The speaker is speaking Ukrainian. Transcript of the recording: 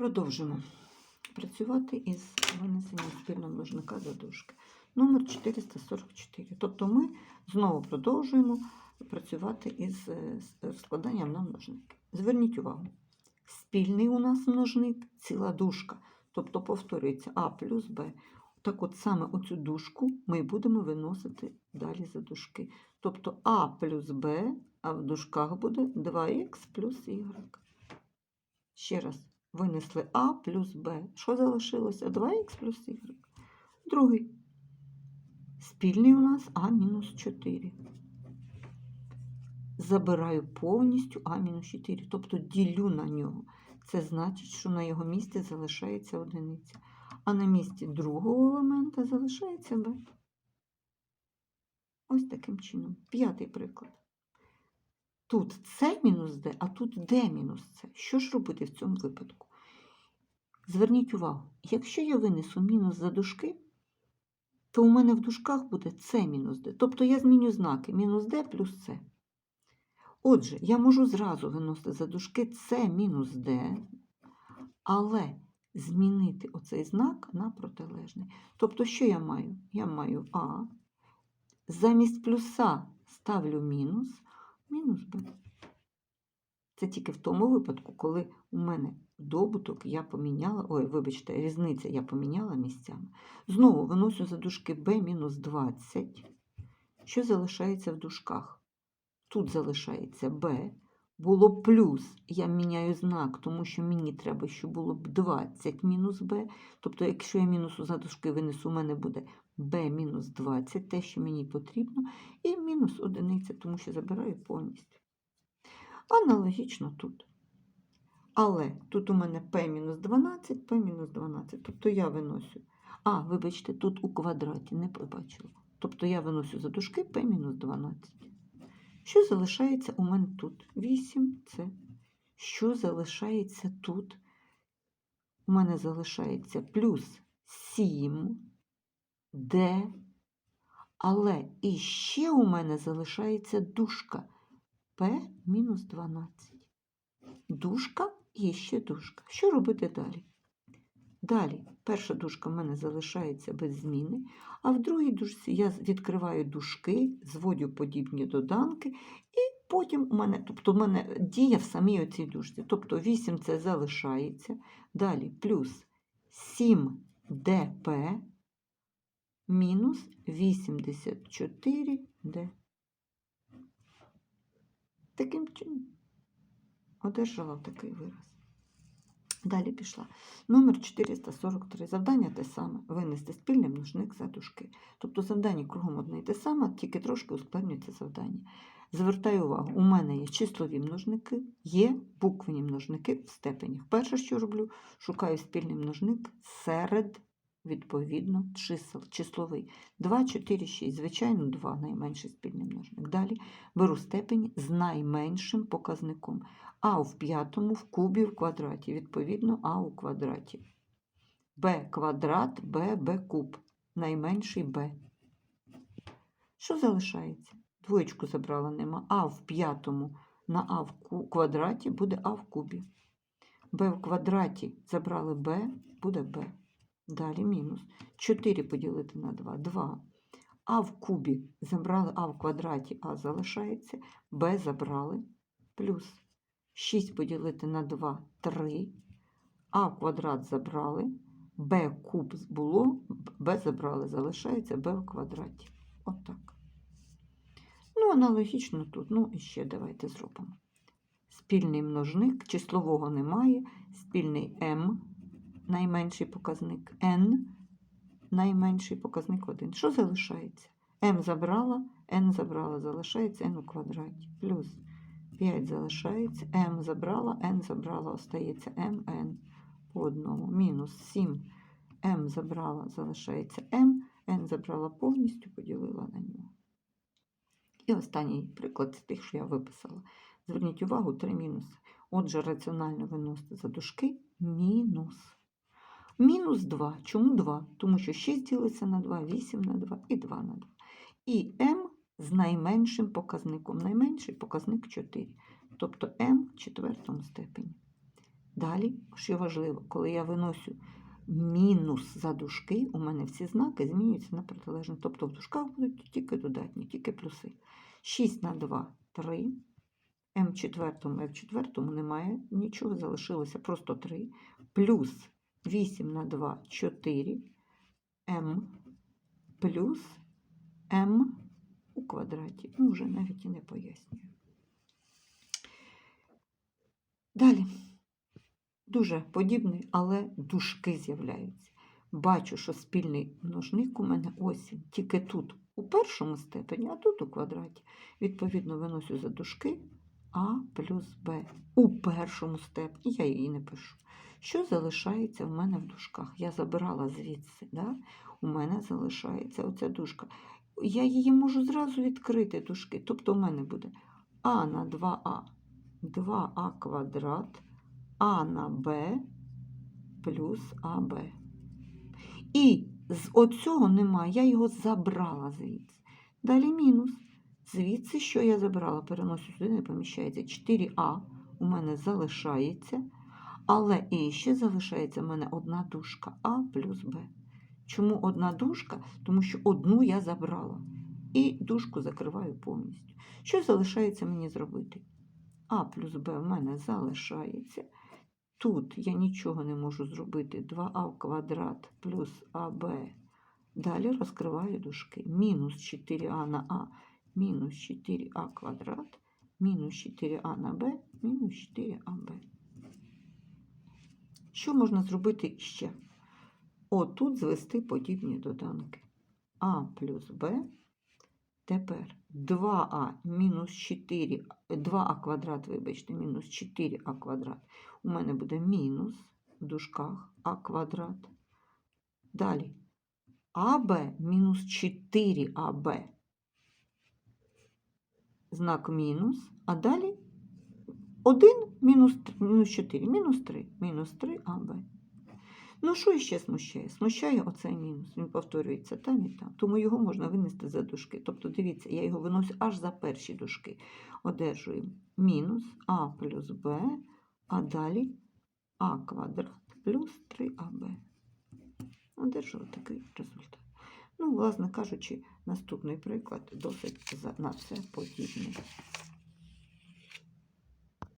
Продовжимо працювати із винесенням спільного множника за дужки. Номер 444. Тобто ми знову продовжуємо працювати із е, складанням на множники. Зверніть увагу, спільний у нас множник ціла дужка. Тобто повторюється А плюс Б. Так от саме оцю дужку ми будемо виносити далі за дужки. Тобто А плюс Б, а в дужках буде 2х плюс y. Ще раз, винесли А плюс Б. Що залишилося? 2х плюс y. Другий. Спільний у нас А мінус 4. Забираю повністю А мінус 4. Тобто ділю на нього. Це значить, що на його місці залишається одиниця. А на місці другого елемента залишається Б. Ось таким чином. П'ятий приклад. Тут С мінус Д, а тут Д мінус С. Що ж робити в цьому випадку? Зверніть увагу, якщо я винесу мінус за дужки, то у мене в дужках буде С мінус Д. Тобто я зміню знаки мінус Д плюс С. Отже, я можу зразу виносити за дужки С мінус Д, але змінити оцей знак на протилежний. Тобто, що я маю? Я маю А. Замість плюса ставлю мінус, мінус Б. Це тільки в тому випадку, коли у мене добуток я поміняла, ой, вибачте, різниця я поміняла місцями. Знову виносю за дужки b мінус 20. Що залишається в дужках? Тут залишається b. Було плюс, я міняю знак, тому що мені треба, щоб було б 20 мінус b. Тобто, якщо я мінусу за дужки винесу, у мене буде b мінус 20, те, що мені потрібно, і мінус одиниця, тому що забираю повністю. Аналогічно тут. Але тут у мене p-12, p-12. Тобто я виносю. А, вибачте, тут у квадраті не побачила. Тобто я виносю за дужки p-12. Що залишається у мене тут? 8c. Що залишається тут? У мене залишається плюс 7 d. Але і ще у мене залишається дужка p мінус 12. Дужка і ще дужка. Що робити далі? Далі, перша дужка в мене залишається без зміни, а в другій дужці я відкриваю дужки, зводю подібні доданки, і потім у мене, тобто в мене дія в самій оцій дужці. Тобто 8 це залишається. Далі плюс 7 dp мінус 84 d. Таким чином одержала такий вираз. Далі пішла. Номер 443. Завдання те саме. Винести спільний множник за дужки. Тобто завдання кругом одне і те саме, тільки трошки ускладнюється завдання. Звертаю увагу, у мене є числові множники, є буквені множники в степенях. Перше, що роблю, шукаю спільний множник серед, відповідно, чисел, числовий. 2, 4, 6. Звичайно, 2 найменший спільний множник. Далі беру степені з найменшим показником. А в п'ятому в кубі в квадраті. Відповідно, А у квадраті. Б квадрат, Б, Б куб. Найменший Б. Що залишається? Двоєчку забрала нема. А в п'ятому на А в квадраті буде А в кубі. Б в квадраті забрали Б, буде Б. Далі мінус. 4 поділити на 2. 2. А в кубі забрали А в квадраті, А залишається. Б забрали. Плюс 6 поділити на 2 3. А в квадрат забрали. Б куб було, Б забрали, залишається Б в квадраті. Отак. Ну, аналогічно тут. Ну, і ще давайте зробимо. Спільний множник, числового немає, спільний М, найменший показник, N, найменший показник 1. Що залишається? М забрала, N забрала, залишається N у квадраті. Плюс 5 залишається, М забрала, N забрала, остається MN по одному. Мінус 7 М забрала, залишається М, N забрала повністю, поділила на нього. І останній приклад з тих, що я виписала. Зверніть увагу, три мінуси. Отже, раціонально виносити за дужки мінус. Мінус 2. Чому 2? Тому що 6 ділиться на 2, 8 на 2 і 2 на 2. І m з найменшим показником. Найменший показник 4. Тобто m в четвертому степені. Далі, що важливо, коли я виносю мінус за дужки, у мене всі знаки змінюються на протилежні. Тобто в дужках будуть тільки додатні, тільки плюси. 6 на 2 3. М4, F4 немає нічого, залишилося просто 3. Плюс 8 на 2 4. М плюс М у квадраті. Ну, вже навіть і не пояснюю. Далі. Дуже подібний, але дужки з'являються. Бачу, що спільний множник у мене ось тільки тут у першому степені, а тут у квадраті. Відповідно, виносю за дужки А плюс Б у першому степені. Я її не пишу. Що залишається в мене в дужках? Я забирала звідси. Да? У мене залишається оця дужка. Я її можу зразу відкрити дужки. Тобто у мене буде А на 2А, 2А квадрат, А на Б плюс АБ. І з оцього немає, я його забрала звідси. Далі мінус. Звідси, що я забрала, переносю сюди, не поміщається. 4А у мене залишається, але і ще залишається в мене одна дужка А плюс Б. Чому одна дужка? Тому що одну я забрала. І дужку закриваю повністю. Що залишається мені зробити? А плюс Б в мене залишається. Тут я нічого не можу зробити. 2а в квадрат плюс АБ. Далі розкриваю дужки. Мінус 4а на А, мінус 4а квадрат, мінус 4а на Б, мінус 4АБ. Що можна зробити ще? Отут звести подібні доданки. А плюс Б. Тепер 2а мінус 4, 2а квадрат, вибачте, мінус 4а квадрат. У мене буде мінус в дужках а квадрат. Далі АБ мінус 4АБ. Знак мінус, а далі 1 мінус, 4, мінус 3, мінус 3АБ. Ну, що іще смущає? Смущає оцей мінус. Він повторюється там і там. Тому його можна винести за дужки. Тобто, дивіться, я його виношу аж за перші дужки. Одержуємо мінус А плюс Б, а далі А квадрат плюс 3АБ. Одержую такий результат. Ну, власне кажучи, наступний приклад досить на це подібний.